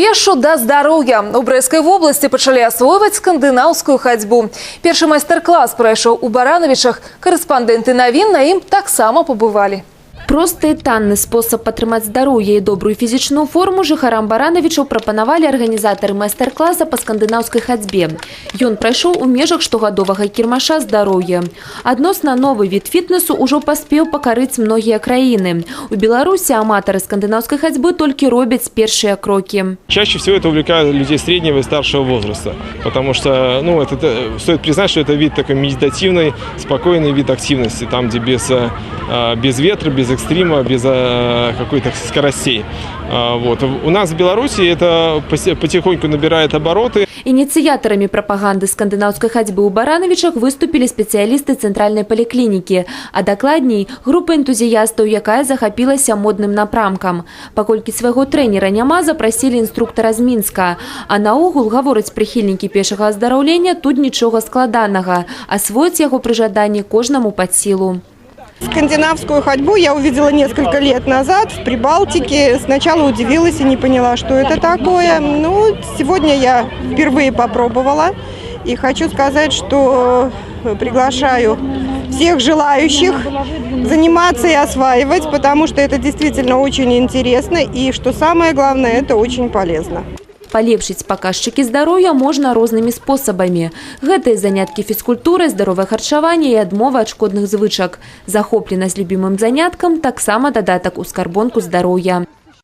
Пешу да здароўя. У Брэскай вобласці пачалі асвойваць скандынаўскую хадзьбу. Першы майстар-клас прайшоў у Баранавічах. Карэспандэнты навін на ім таксама пабывалі. Просты і танны спосаб падтрымаць здароўе і добрую фізічную форму жыхарам баранавічаў прапанавалі арганізатары майстар-класа па скандынаўскай хадзьбе. Ён прайшоў у межах штогадовага кірмаша здароўя. Адносна новы від фітнесу ўжо паспеў пакарыць многія краіны. У Беларусі аматары скандынаўскай хадзьбы толькі робяць першыя крокі. Чаще всего это увлекает людей среднего и старшего возраста, потому что, ну, это, это- стоит признать, что это вид такой медитативный, спокойный вид активности, там, где без, э, э, без ветра, без экстрима, без э, какой-то скоростей. А, Вот. У нас в Беларуси это посе- потихоньку набирает обороты. Ініцыятарамі прапаганды скандынаўскай хадзьбы ў баранавічах выступілі спецыялісты цэнтральнай паліклінікі, а дакладней група энтузіястаў, якая захапілася модным напрамкам. Паколькі свайго трэнера няма, запрасілі інструктара з мінска. А наогул гавораць прыхільнікі пешага аздараўлення тут нічога складанага, асвоіць яго пры жаданні кожнаму пад сілу. Скандинавскую ходьбу я увидела несколько лет назад в Прибалтике. Сначала удивилась и не поняла, что это такое. Ну, сегодня я впервые попробовала. И хочу сказать, что э, приглашаю всех желающих заниматься и осваивать, потому что это действительно очень интересно. И что самое главное, это очень полезно Палепшыць паказчыкі здароўя можна рознымі спосабамі. Гэта і заняткі фізкультурай, здаровае харчаванне і адмова ад шкодных звычак. Захопленасць любімым заняткам таксама дадатак у скарбонку здароўя.